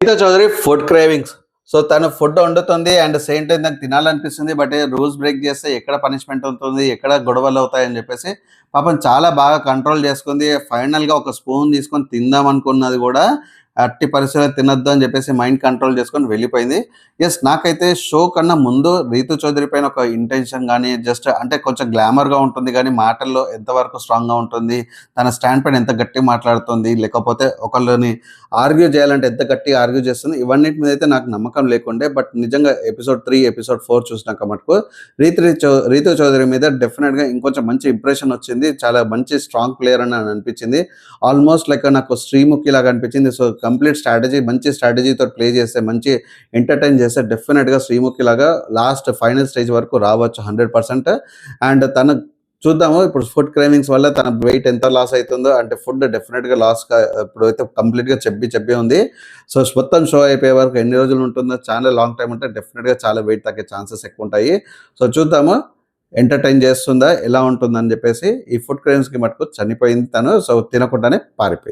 Geeta Chaudhary food cravings so తను food వండుతుంది and same time తనకు తినాలనిపిస్తుంది బట్ రూల్స్ బ్రేక్ చేస్తే ఎక్కడ పనిష్మెంట్ ఉంటుంది ఎక్కడ గొడవలు అవుతాయని చెప్పేసి పాపం చాలా బాగా కంట్రోల్ చేసుకుంది. ఫైనల్గా ఒక స్పూన్ తీసుకొని తిందాం అనుకున్నది కూడా అట్టి పరిస్థితుల్లో తినొద్దు అని చెప్పేసి మైండ్ కంట్రోల్ చేసుకొని వెళ్ళిపోయింది. ఎస్ నాకైతే షో కన్నా ముందు రీతు చౌదరి పైన ఒక ఇంటెన్షన్ కానీ జస్ట్ అంటే కొంచెం గ్లామర్గా ఉంటుంది కానీ మాటల్లో ఎంతవరకు స్ట్రాంగ్గా ఉంటుంది తన స్టాండ్ పైన ఎంత గట్టి మాట్లాడుతుంది లేకపోతే ఒకళ్ళని ఆర్గ్యూ చేయాలంటే ఎంత గట్టి ఆర్గ్యూ చేస్తుంది ఇవన్నిటి మీద అయితే నాకు నమ్మకం లేకుండే బట్ నిజంగా ఎపిసోడ్ త్రీ ఎపిసోడ్ ఫోర్ చూసినాక మటుకు రీతి రీతు చౌదరి మీద డెఫినెట్గా ఇంకొంచెం మంచి ఇంప్రెషన్ వచ్చింది చాలా మంచి స్ట్రాంగ్ ప్లేయర్ అని అనిపించింది. ఆల్మోస్ట్ లైక్ నాకు శ్రీముఖి లాగా అనిపించింది సో కంప్లీట్ స్ట్రాటజీ మంచి స్ట్రాటజీతో ప్లే చేస్తే మంచి ఎంటర్టైన్ చేస్తే డెఫినెట్గా శ్రీముఖి లాగా లాస్ట్ ఫైనల్ స్టేజ్ వరకు రావచ్చు హండ్రెడ్ పర్సెంట్ అండ్ తన చూద్దాము ఇప్పుడు ఫుడ్ క్రైమింగ్స్ వల్ల తన వెయిట్ ఎంత లాస్ అవుతుందో అంటే ఫుడ్ డెఫినెట్గా లాస్ ఇప్పుడు అయితే కంప్లీట్గా చెప్పి చెప్పి ఉంది. సో మొత్తం షో అయిపోయే వరకు ఎన్ని రోజులు ఉంటుందో చాలా లాంగ్ టైం ఉంటే డెఫినెట్గా చాలా వెయిట్ తగ్గే ఛాన్సెస్ ఎక్కువ ఉంటాయి. సో చూద్దాము ఎంటర్టైన్ చేస్తుందా ఎలా ఉంటుందని చెప్పేసి ఈ ఫుడ్ క్రైమ్స్కి మటుకు చనిపోయింది తను. సో తినకుండానే పారిపోయింది.